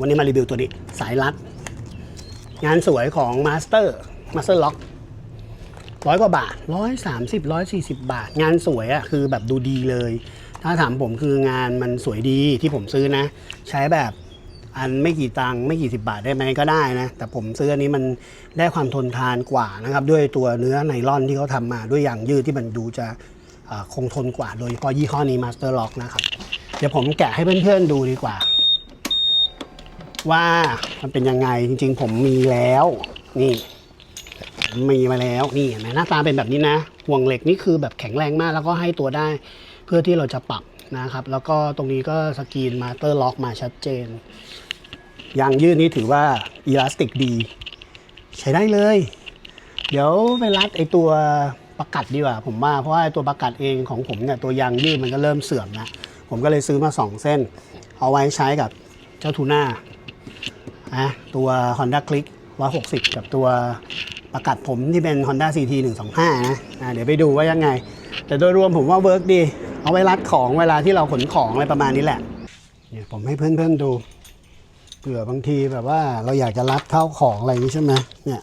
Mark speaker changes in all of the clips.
Speaker 1: วันนี้มารีวิวตัวนี้สายรัด งานสวยของมาสเตอร์มาสเตอร์ล็อกร้อยกว่าบาทร้อยสามสิบร้อยสี่สิบบาท งานสวยอะคือแบบดูดีเลย ถ้าถามผมคืองานมันสวยดีที่ผมซื้อนะ ใช้แบบอันไม่กี่ตังค์ไม่กี่สิบบาทได้ไหมก็ได้นะ แต่ผมซื้ออันนี้มันได้ความทนทานกว่านะครับ ด้วยตัวเนื้อไนลอนที่เขาทำมาด้วยยางยืดที่มันดูจะคงทนกว่า โดยเฉพาะยี่ห้อนี้มาสเตอร์ล็อกนะครับ เดี๋ยวผมแกะให้เพื่อนๆดูดีกว่า ว่ามันเป็นยังไงจริง ๆ ผมมีแล้ว นี่มีมาแล้วนี่เห็นไหมหน้าตาเป็นแบบนี้นะ ห่วงเหล็กนี่คือแบบแข็งแรงมากแล้วก็ให้ตัวได้ เพื่อที่เราจะปรับนะครับ แล้วก็ตรงนี้ก็สกรีนมาเตอร์ล็อกมาชัดเจนยางยืดนี่ถือว่าอีลาสติกดี ใช้ได้เลย เดี๋ยวไปรัดไอตัวประกัดดีกว่าผมว่าเพราะว่าตัวประกัดเองของผมเนี่ยตัวยางยืดมันก็เริ่มเสื่อมแล้วผมก็เลยซื้อมาสองเส้น เอาไว้ใช้กับเจ้าทูน่า อะตัว Honda Click 160 กับตัวประกัดผมที่เป็น Honda CT 125นะอะเดี๋ยวไปดูว่ายังไง แต่โดยรวมผมว่าเวิร์กดี เอาไว้รัดของเวลาที่เราขนของอะไรประมาณนี้แหละเนี่ยผมให้เพื่อนๆดูเผื่อบางทีแบบว่าเราอยากจะรัดเข้าของอะไรนี้ใช่ไหมเนี่ย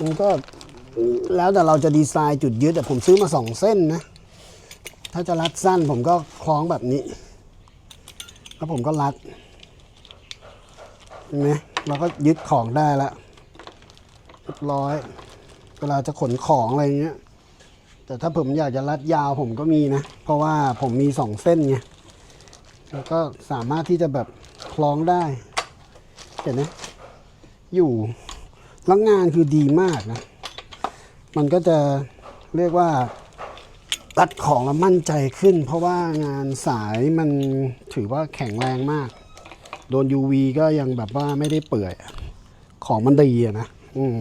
Speaker 1: มันก็แล้วแต่เราจะดีไซน์จุดยึดแต่ผมซื้อมาสองเส้นนะ ถ้าจะรัดสั้นผมก็คล้องแบบนี้ แล้วผมก็รัด เห็นไหมเราก็ยึดของได้แล้วเรียบร้อย เวลาจะขนของอะไรเงี้ย แต่ถ้าผมอยากจะรัดยาวผมก็มีนะ เพราะว่าผมมีสองเส้นไงแล้วก็สามารถที่จะแบบคล้องได้ เห็นไหมอยู่แล้วงานคือดีมากนะ มันก็จะเรียกว่ารัดของแล้วมั่นใจขึ้น เพราะว่างานสายมันถือว่าแข็งแรงมาก โดน UV ก็ยังแบบว่าไม่ได้เปื่อย ของมันดีอะนะ อืม